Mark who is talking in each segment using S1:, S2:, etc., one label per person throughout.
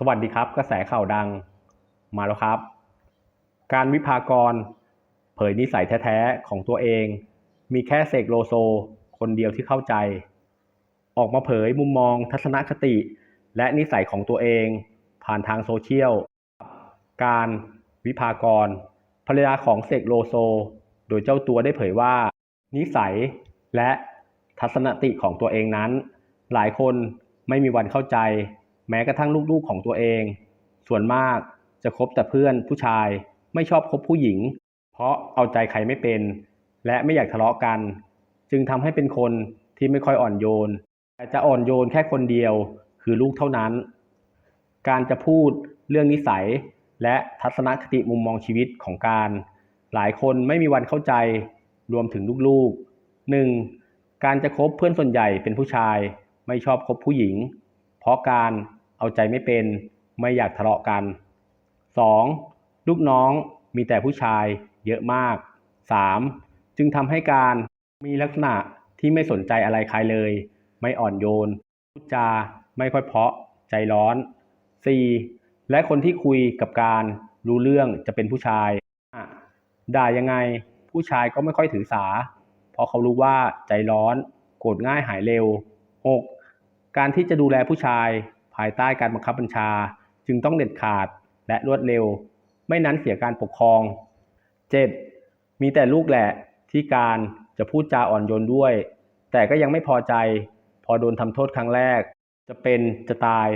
S1: สวัสดีครับ กระแสข่าวดังมาแล้วครับ การวิพากร เผยนิสัยแท้ๆ ของตัวเอง มีแค่เสกโลโซ คนเดียวที่เข้าใจ ออกมาเผยมุมมองทัศนคติ และนิสัยของตัวเอง ผ่านทางโซเชียล การวิพากร ภรรยาของเสกโลโซ โดยเจ้าตัวได้เผยว่า นิสัยและทัศนคติของตัวเองนั้น หลายคนไม่มีวันเข้าใจ แม้กระทั่งลูกๆของตัวเอง ส่วนมากจะคบแต่เพื่อนผู้ชายไม่ชอบคบผู้หญิง เพราะเอาใจใครไม่เป็น และไม่อยากทะเลาะกัน จึงทำให้เป็นคนที่ไม่ค่อยอ่อนโยนแต่จะอ่อนโยนแค่คนเดียวคือลูกเท่านั้น การจะพูดเรื่องนิสัยและทัศนคติมุมมองชีวิตของการ หลายคนไม่มีวันเข้าใจรวมถึงลูกๆ 1. การจะคบเพื่อนส่วนใหญ่เป็นผู้ชาย ไม่ชอบคบผู้หญิง เพราะการ เอาใจไม่เป็น ไม่อยากทะเลาะกัน 2. ลูกน้องมีแต่ผู้ชายเยอะมาก 3. จึงทำให้การมีลักษณะที่ไม่สนใจอะไรใครเลย ไม่อ่อนโยนพูดจาไม่ค่อยเพาะ ใจร้อน 4. และคนที่คุยกับการรู้เรื่องจะเป็นผู้ชาย ด่ายังไงผู้ชายก็ไม่ค่อยถือสา เพราะเขารู้ว่าใจร้อน โกรธง่ายหายเร็ว 6. การที่จะดูแลผู้ชาย ภายใต้การบังคับบัญชา จึงต้องเด็ดขาดและรวดเร็ว ไม่นั้นเสียการปกครอง 7. มีแต่ลูกแหละที่การจะพูดจาอ่อนโยนด้วย แต่ก็ยังไม่พอใจ พอโดนทำโทษครั้งแรก จะเป็นจะตาย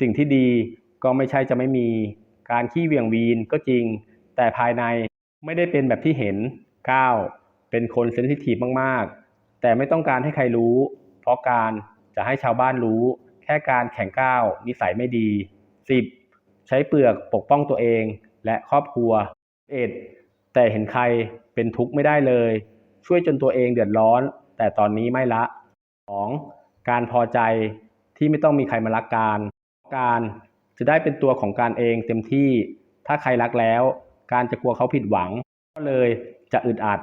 S1: สิ่งที่ดีก็ไม่ใช่จะไม่มี การขี้เวียงวีนก็จริง แต่ภายในไม่ได้เป็นแบบที่เห็น 9. เป็นคนเซนซิทีฟมาก ๆ แต่ไม่ต้องการให้ใครรู้ เพราะการจะให้ชาวบ้านรู้ แค่การแข่งก้าว นิสัยไม่ดี 10. ใช้เปลือกปกป้องตัวเองและครอบครัว 11. แต่เห็นใครเป็นทุกข์ไม่ได้เลย ช่วยจนตัวเองเดือดร้อน แต่ตอนนี้ไม่ละ 2. การพอใจที่ไม่ต้องมีใครมารักการการจะได้เป็นตัวของการเองเต็มที่ ถ้าใครรักแล้ว การจะกลัวเขาผิดหวัง ก็เลยจะอึดอัด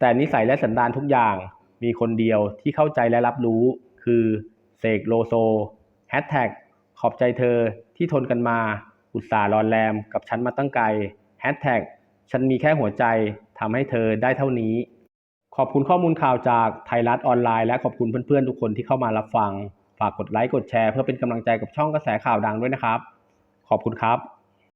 S1: แต่นิสัยและสันดานทุกอย่างมีคนเดียวที่เข้าใจและรับรู้ คือ เสกโลโซแฮชแท็กขอบใจเธอที่ทนกันมา อุตส่าห์รอนแรมกับฉันมาตั้งไกลแฮชแท็กฉันมีแค่หัวใจทำให้เธอได้เท่านี้ ขอบคุณข้อมูลข่าวจากไทยรัฐออนไลน์และขอบคุณเพื่อนๆทุกคนที่เข้ามารับฟัง ฝากกดไลค์กดแชร์เพื่อเป็นกำลังใจกับช่องกระแสข่าวดังด้วยนะครับ ขอบคุณครับ